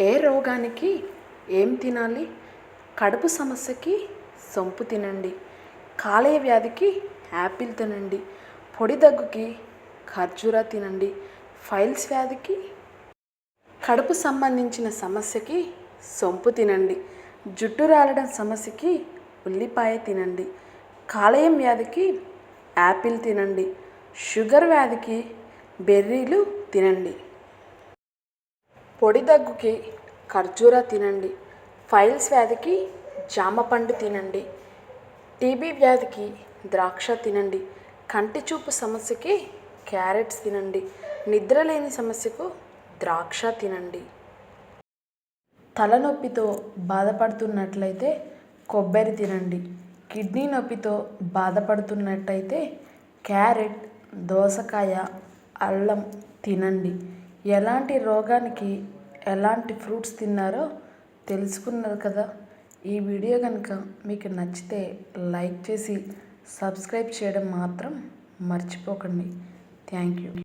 ఏ రోగానికి ఏం తినాలి? కడుపు సమస్యకి సొంపు తినండి. కాలేయ వ్యాధికి యాపిల్ తినండి. పొడి దగ్గుకి ఖర్జూరా తినండి. ఫైల్స్ వ్యాధికి కడుపు సంబంధించిన సమస్యకి సొంపు తినండి. జుట్టు రాలడం సమస్యకి ఉల్లిపాయ తినండి. కాలేయం వ్యాధికి యాపిల్ తినండి. షుగర్ వ్యాధికి బెర్రీలు తినండి. పొడి దగ్గుకి ఖర్జూరా తినండి. ఫైల్స్ వ్యాధికి జామ పండు తినండి. టీబీ వ్యాధికి ద్రాక్ష తినండి. కంటి చూపు సమస్యకి క్యారెట్స్ తినండి. నిద్రలేని సమస్యకు ద్రాక్ష తినండి. తలనొప్పితో బాధపడుతున్నట్లయితే కొబ్బరి తినండి. కిడ్నీ నొప్పితో బాధపడుతున్నట్టయితే క్యారెట్ దోసకాయ అల్లం తినండి. ఎలాంటి రోగానికి ఎలాంటి ఫ్రూట్స్ తిన్నారో తెలుసుకున్నారు కదా. ఈ వీడియో కనుక మీకు నచ్చితే లైక్ చేసి సబ్స్క్రైబ్ చేయడం మాత్రం మర్చిపోకండి. Thank you.